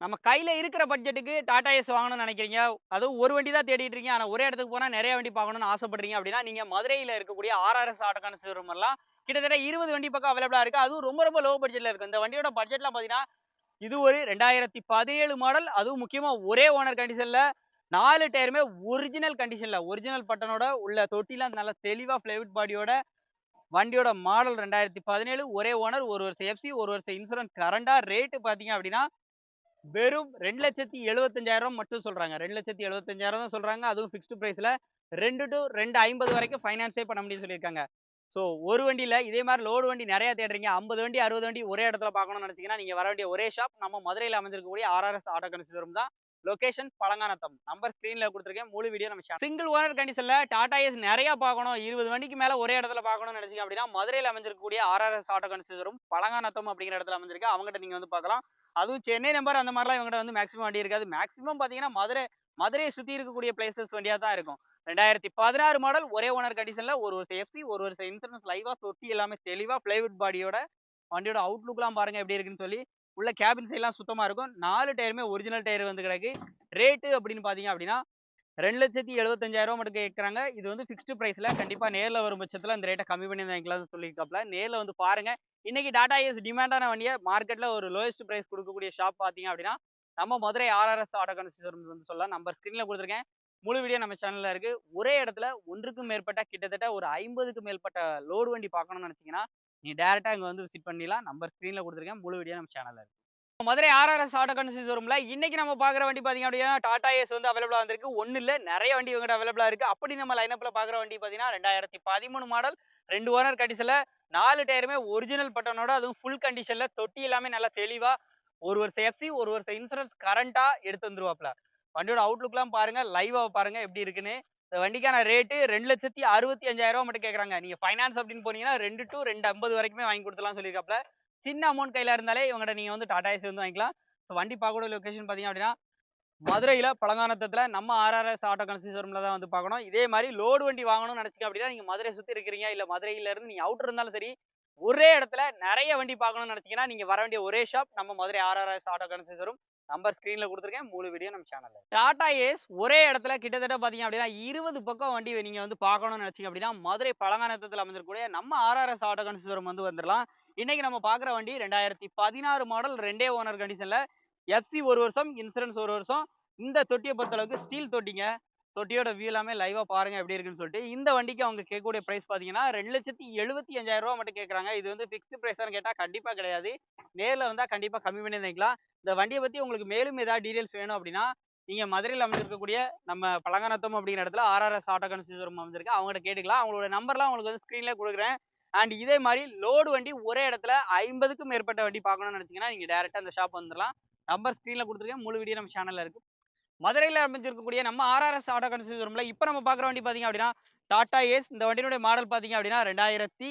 நம்ம கையில் இருக்கிற பட்ஜெட்டுக்கு டாடா ஏஸ் வாங்கணும்னு நினைக்கிறீங்க. அதுவும் ஒரு வண்டி தான் தேடிட்டு இருக்கீங்க. ஆனால் ஒரே இடத்துக்கு போனால் நிறைய வண்டி பார்க்கணும்னு ஆசைப்படுறீங்க அப்படின்னா நீங்கள் மதுரையில் இருக்கக்கூடிய ஆர்ஆர்எஸ் ஆட்டோ ஷோரூம் எல்லாம் கிட்டத்தட்ட இருபது வண்டி பக்கம் அவைலபிளாக இருக்குது அதுவும் ரொம்ப ரொம்ப லோ பட்ஜெட்ல இருக்குது இந்த வண்டியோட பட்ஜெட்லாம் பார்த்தீங்கன்னா இது ஒரு ரெண்டாயிரத்தி பதினேழு மாடல் அதுவும் முக்கியமாக ஒரே ஓனர் கண்டிஷனில் நாலு டயருமே ஒரிஜினல் கண்டிஷன்ல ஒரிஜினல் பட்டனோட உள்ள தொட்டிலாம் நல்ல தெளிவாக பிளைவுட் பாடியோட வண்டியோட மாடல் ரெண்டாயிரத்தி பதினேழு. ஒரே ஓனர் ஒரு வருஷம் எஃப்சி ஒரு வருஷம் இன்சூரன்ஸ் கரண்டாக ரேட்டு பார்த்தீங்க அப்படின்னா வெறும் ரெண்டு லட்சத்தி எழுபத்தஞ்சாயிரம் மட்டும் சொல்றாங்க. ரெண்டு லட்சத்தி எழுபத்தஞ்சாயிரம் தான் சொல்றாங்க. அதுவும் ஃபிக்ஸ்டு பிரைஸ்ல ரெண்டு டு ரெண்டு ஐம்பது வரைக்கும் ஃபைனான்ஸே பண்ண முடியும்னு சொல்லியிருக்காங்க. ஸோ ஒரு வண்டியில் இதே மாதிரி லோடு வண்டி நிறைய தேடுறீங்க. ஐம்பது வண்டி அறுபது வண்டி ஒரே இடத்துல பார்க்கணும்னு நினச்சிங்கன்னா நீங்க வர வேண்டிய ஒரே ஷாப் நம்ம மதுரையில் அமைஞ்சிருக்கக்கூடிய ஆர்ஆர்எஸ் ஆட்டோ கன்சிடரும் தான் லொகேஷன் பழங்கானத்தம். நம்பர் ஸ்க்ரீன்ல கொடுத்துருக்கேன். முழு வீடியோ நம்ம சிங்கிள் ஓனர் கண்டிஷன்ல டாடா ஏஸ் நிறைய பார்க்கணும். இருபது வண்டிக்கு மேல ஒரே இடத்துல பார்க்கணும்னு நினைச்சீங்க அப்படின்னா மதுரையில் அமைஞ்சிருக்கக்கூடிய ஆர்ஆர்எஸ் ஆட்டோ கன்சிடரும் பழங்கானத்தம் அப்படிங்கிற இடத்துல அமைஞ்சிருக்கு. அவங்ககிட்ட நீங்க வந்து பார்க்கலாம். அதுவும் சென்னை நம்பர் அந்த மாதிரிலாம் இவங்ககிட்ட வந்து மேக்ஸிமம் வண்டி இருக்காது. மேக்ஸிமம் பார்த்தீங்கன்னா மதுரை மதுரையை சுற்றி இருக்கக்கூடிய பிளேசஸ் வண்டியாக தான் இருக்கும். ரெண்டாயிரத்தி பதினாறு மாடல் ஒரே ஓனர் கண்டிஷனில் ஒரு வருஷம் எஃப்சி ஒரு வருஷம் இன்சூரன்ஸ் லைவாக சொட்டி எல்லாமே தெளிவாக பிளைவுட் பாடியோட வண்டியோட அவுட்லுக்லாம் பாருங்க எப்படி இருக்குன்னு சொல்லி உள்ள கேபின் சைட்லாம் சுத்தமாக இருக்கும். நாலு டயருமே ஒரிஜினல் டயர் வந்து கிடக்கு. ரேட்டு அப்படின்னு பார்த்தீங்க அப்படின்னா ரெண்டு லட்சத்தி எழுபத்தஞ்சாயிரம் மட்டும் கேட்குறாங்க இது வந்து ஃபிக்ஸ்டு ப்ரைஸில் கண்டிப்பாக நேரில் வரும் பட்சத்தில் அந்த ரேட்டை கம்மி பண்ணி வாங்கிக்கலாம்னு சொல்லியிருக்காப்ல. நேரில் வந்து பாருங்க. இன்னைக்கு டாடா ஏஸ் டிமாண்டான வண்டியை மார்க்கெட்டில் ஒரு லோயஸ்ட் ப்ரைஸ் கொடுக்கக்கூடிய ஷாப் பார்த்தீங்க அப்படின்னா நம்ம மதுரை ஆர்ஆர்எஸ் ஆட்டோ கன்சிஸ்டர் வந்து சொல்லலாம். நம்பர் ஸ்க்ரீனில் கொடுத்துருக்கேன். முழு வீடியோ நம்ம சேனலில் இருக்குது ஒரே இடத்துல ஒன்றுக்கும் மேற்பட்ட கிட்டத்தட்ட ஒரு ஐம்பதுக்கு மேற்பட்ட லோடு வண்டி பார்க்கணும்னு நினச்சிங்கன்னா நீ டேரெக்டாக இங்கே வந்து விசிட் பண்ணிடலாம். நம்பர் ஸ்க்ரீனில் கொடுத்துருக்கேன். முழு வீடியோ நம்ம சேனலில் இருக்குது மதுரை ஆர்ஆர்எஸ் ஆட்டோ கன்சிடர் ரூம்ல இன்னைக்கு நம்ம பார்க்குற வண்டி பாத்தீங்க அப்படின்னா டாடா ஏஸ் வந்து அவைலபிளாக வந்திருக்கு. ஒன்றும் இல்லை நிறைய வண்டி இவங்ககிட்ட அவைலபிளாக இருக்குது அப்படி நம்ம லைனப்பில் பார்க்குற வண்டி பார்த்தீங்கன்னா ரெண்டாயிரத்தி பதிமூணு மாடல் ரெண்டு ஓனர் கண்டிஷனில் நாலு டயருமே ஒரிஜினல் பட்டனோட அதுவும் ஃபுல் கண்டிஷனில் தொட்டி எல்லாமே நல்லா தெளிவாக ஒரு வருஷம் எஃப்சி ஒரு வருஷம் இன்சூரன்ஸ் கரண்ட்டாக எடுத்து வந்துருவாப்ல. வண்டியோட அவுட்லுக்லாம் பாருங்க லைவாக பாருங்க எப்படி இருக்குன்னு. இந்த வண்டிக்கான ரேட்டு ரெண்டு லட்சத்தி அறுபத்தி அஞ்சாயிரம் ரூபா மட்டும் கேட்குறாங்க நீங்கள் ஃபைனான்ஸ் அப்படின்னு போனீங்கன்னா ரெண்டு டு ரெண்டு ஐம்பது வரைக்குமே வாங்கி கொடுத்துலாம் சொல்லியிருக்காப்ல. சின்ன அமௌண்ட் கையில் இருந்தாலே இவங்ககிட்ட நீங்கள் வந்து டாடா ஏசி வந்து வாங்கிக்கலாம். ஸோ வண்டி பார்க்கக்கூடிய லொக்கேஷன் பார்த்தீங்க அப்படின்னா மதுரையில் பழங்கானத்தத்தில் நம்ம ஆர்ஆர்எஸ் ஆட்டோ கன்சிடர்மில் தான் வந்து பார்க்கணும். இதே மாதிரி லோடு வண்டி வாங்கணும்னு நினச்சிக்க அப்படின்னா நீங்கள் மதுரை சுற்றி இருக்கிறீங்க இல்லை மதுரையிலேருந்து நீங்கள் அவுட் இருந்தாலும் சரி ஒரே இடத்துல நிறைய வண்டி பார்க்கணும்னு நினச்சிங்கன்னா நீங்கள் வர வேண்டிய ஒரே ஷாப் நம்ம மதுரை ஆர்ஆர்எஸ் ஆட்டோ கன்சிடரும் நம்பர் ஸ்க்ரீனில் கொடுத்துருக்கேன். முழு வீடியோ நம்ம சேனலில் டாடா ஏஸ் ஒரே இடத்துல கிட்டத்தட்ட பார்த்தீங்க அப்படின்னா இருபது பக்கம் வண்டி நீங்கள் வந்து பார்க்கணும்னு நினச்சிங்க அப்படின்னா மதுரை பழங்கானத்தில் அமைஞ்சிருக்கூடிய நம்ம ஆர்ஆர்எஸ் ஆட்டோ கன்சூரம் வந்து வந்துடலாம் இன்னைக்கு நம்ம பார்க்குற வண்டி ரெண்டாயிரத்தி பதினாறு மாடல் ரெண்டே ஓனர் கண்டிஷனில் எஃப்சி ஒரு வருஷம் இன்சூரன்ஸ் ஒரு வருஷம். இந்த தொட்டியை பொறுத்தளவுக்கு ஸ்டீல் தொட்டிங்க. தொட்டியோட வியூ எல்லாமே லைவாக பாருங்க எப்படி இருக்குன்னு சொல்லிட்டு இந்த வண்டிக்கு அவங்க கேட்கக்கூடிய ப்ரைஸ் பார்த்தீங்கன்னா ரெண்டு லட்சத்தி எழுபத்தி அஞ்சாயிரம் ரூபா மட்டும் கேட்குறாங்க. இது வந்து ஃபிக்ஸ்டு ப்ரைஸான்னு கேட்டால் கண்டிப்பாக கிடையாது. நேரில் வந்தால் கண்டிப்பாக கம்மி பண்ணி தந்துக்கலாம். இந்த வண்டியை பற்றி உங்களுக்கு மேலும் ஏதாவது டீடைல்ஸ் வேணும் அப்படின்னா நீங்கள் மதுரையில் அமைஞ்சிருக்கக்கூடிய நம்ம பழங்கானத்தம் அப்படிங்கிற இடத்துல ஆர்ஆர்எஸ் ஆட்டோ கன்சிடர் அமைஞ்சிருக்கு. அவங்கள்ட்ட கேட்டுக்கலாம். அவங்களோட நம்பர்லாம் உங்களுக்கு வந்து ஸ்க்ரீனில் கொடுக்குறேன். அண்ட் இதே மாதிரி லோடு வண்டி ஒரே இடத்துல ஐம்பதுக்கும் மேற்பட்ட வண்டி பார்க்கணும்னு நினச்சிங்கன்னா நீங்கள் டேரெக்டாக அந்த ஷாப் வந்துடலாம் நம்பர் ஸ்க்ரீனில் கொடுத்துருக்கேன். முழு வீடியோ நம்ம சேனலில் இருக்குது மதுரையில் அமைஞ்சிருக்கக்கூடிய நம்ம ஆர்ஆர்எஸ் ஆட்டோ கன்சிடர்மில் இப்போ நம்ம பார்க்குற வண்டி பார்த்தீங்க அப்படின்னா டாடா ஏஸ் இந்த வண்டியினுடைய மாடல் பார்த்தீங்க அப்படின்னா ரெண்டாயிரத்தி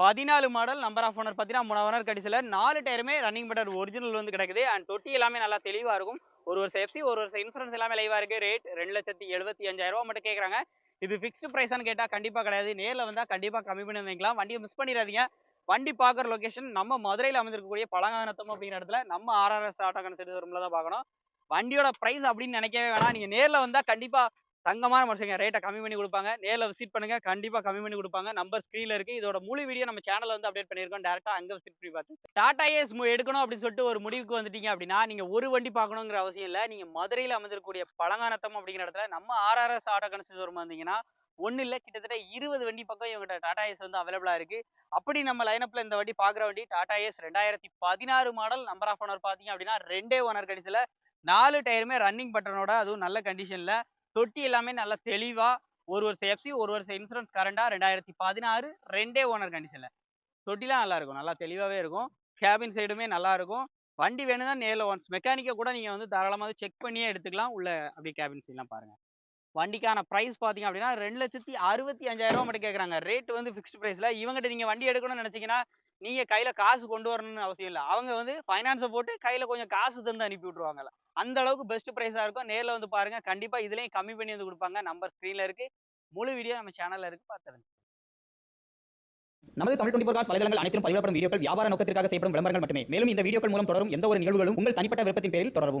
பதினாலு மாடல் நம்பர் ஆஃப் ஓனர் பார்த்தீங்கன்னா மூணு ஓனர் கடிசில் நாலு டயருமே ரன்னிங் பட்டர் ஒரிஜினல் வந்து கிடைக்குது. அண்ட் தொட்டி எல்லாமே நல்லா தெளிவாக இருக்கும். ஒரு வருஷம் எஃப்சி ஒரு வருஷம் இன்சூரன்ஸ் எல்லாமே லைவாக இருக்குது ரேட் ரெண்டு லட்சத்தி எழுபத்தி அஞ்சாயிரம் ரூபா மட்டும் கேட்குறாங்க இது ஃபிக்ஸ்டு ப்ரைஸான்னு கேட்டால் கண்டிப்பாக கிடையாது. நேரில் வந்தால் கண்டிப்பாக கம்மி பண்ணி வைக்கலாம் வண்டியை மிஸ் பண்ணிடாதீங்க. வண்டி பார்க்குற லொகேஷன் நம்ம மதுரையில் அமைஞ்சிருக்கக்கூடிய பழங்கானத்தம் அப்படிங்கிற இடத்துல நம்ம ஆர்ஆர்எஸ் ஆட்டோ கன்சர்ட் ரூமில் தான் பார்க்கணும். வண்டியோட ப்ரைஸ் அப்படின்னு நினைக்கவே வேணாம். நீங்கள் நேரில் வந்தால் கண்டிப்பாக தங்கமான மனுஷங்க ரேட்டை கம்மி பண்ணி கொடுப்பாங்க. நேரில் விசிட் பண்ணுங்க கண்டிப்பாக கம்மி பண்ணி கொடுப்பாங்க. நம்பர் ஸ்க்ரீனில் இருக்குது இதோட முழு வீடியோ நம்ம சேனலில் வந்து அப்டேட் பண்ணியிருக்கோம். டேரெக்டாக அங்கே விசிட் பண்ணி பார்த்து. டாடா ஏஸ் எடுக்கணும் அப்படின்னு சொல்லிட்டு ஒரு முடிவுக்கு வந்துட்டீங்க அப்படின்னா நீங்கள் ஒரு வண்டி பார்க்கணுங்கிற அவசியம் இல்லை. நீங்கள் மதுரையில் அமைஞ்சிருக்கக்கூடிய பழங்கானத்தம் அப்படிங்கிற இடத்துல நம்ம ஆர்ஆர்எஸ் ஆட்டோ கன்சிடர் வந்தீங்கன்னா ஒன்றும் இல்லை கிட்டத்தட்ட இருபது வண்டி பக்கம் இவங்ககிட்ட டாடா ஏஸ் வந்து அவைலபிளாக இருக்குது அப்படி நம்ம லைனப்பில் இந்த வண்டி பார்க்குற வண்டி டாடா ஏஸ் ரெண்டாயிரத்தி பதினாறு மாடல் நம்பர் ஆஃப் ஓனர் பார்த்தீங்க அப்படின்னா ரெண்டே ஓனர் கணிசில் நாலு டயருமே ரன்னிங் பட்டனோட அதுவும் நல்ல கண்டிஷனில் தொட்டி எல்லாமே நல்லா தெளிவாக ஒரு வருஷம் எஃப்சி ஒரு வருஷம் இன்சூரன்ஸ் கரண்டாக ரெண்டாயிரத்தி பதினாறு ரெண்டே ஓனர் கண்டிஷனில் தொட்டிலாம் நல்லா இருக்கும் நல்லா தெளிவாகவே இருக்கும். கேபின் சைடுமே நல்லா இருக்கும். வண்டி வேணும்னா நேரில் ஒன்ஸ் மெக்கானிக்கை கூட நீங்கள் வந்து தாராளமாக செக் பண்ணியே எடுத்துக்கலாம். உள்ள அப்படியே கேபின் சைட்லாம் பாருங்கள் வண்டிக்கான ப்ரைஸ் பார்த்தீங்க அப்படின்னா ரெண்டு லட்சத்தி அறுபத்தி அஞ்சாயிரம் ரூபா மட்டும் கேட்குறாங்க ரேட் வந்து ஃபிக்ஸ்ட் ப்ரைஸில் இவங்ககிட்ட நீங்கள் வண்டி எடுக்கணும்னு நினச்சிங்கன்னா நீங்கள் கையில் காசு கொண்டு வரணும்னு அவசியம் இல்லை. அவங்க வந்து ஃபைனான்ஸை போட்டு கையில் கொஞ்சம் காசு தந்து அனுப்பி விட்ருவாங்கல்ல அந்த அளவுக்கு பெஸ்ட் ப்ரைஸாக இருக்கும். நேரில் வந்து பாருங்கள் கண்டிப்பாக இதுலேயும் கம்மி பண்ணி வந்து கொடுப்பாங்க. நம்பர் ஸ்க்ரீனில் இருக்குது முழு வீடியோ நம்ம சேனலில் இருக்குது பார்த்துருங்க. நமது தமிழ் டுவெண்டி ஃபோர் வலைதளங்கள் அனைத்தும் பதிவிடப்படும் வீடியோக்கள் வியாபார நோக்கத்திற்காக செய்யப்படும் விளம்பரங்கள் மட்டுமே. மேலும் இந்த வீடியோக்கள் மூலம் தொடரும் எந்த ஒரு நிகழ்வுகளும் உங்கள் தனிப்பட்ட விருப்பத்தின் பேரில் தொடரும்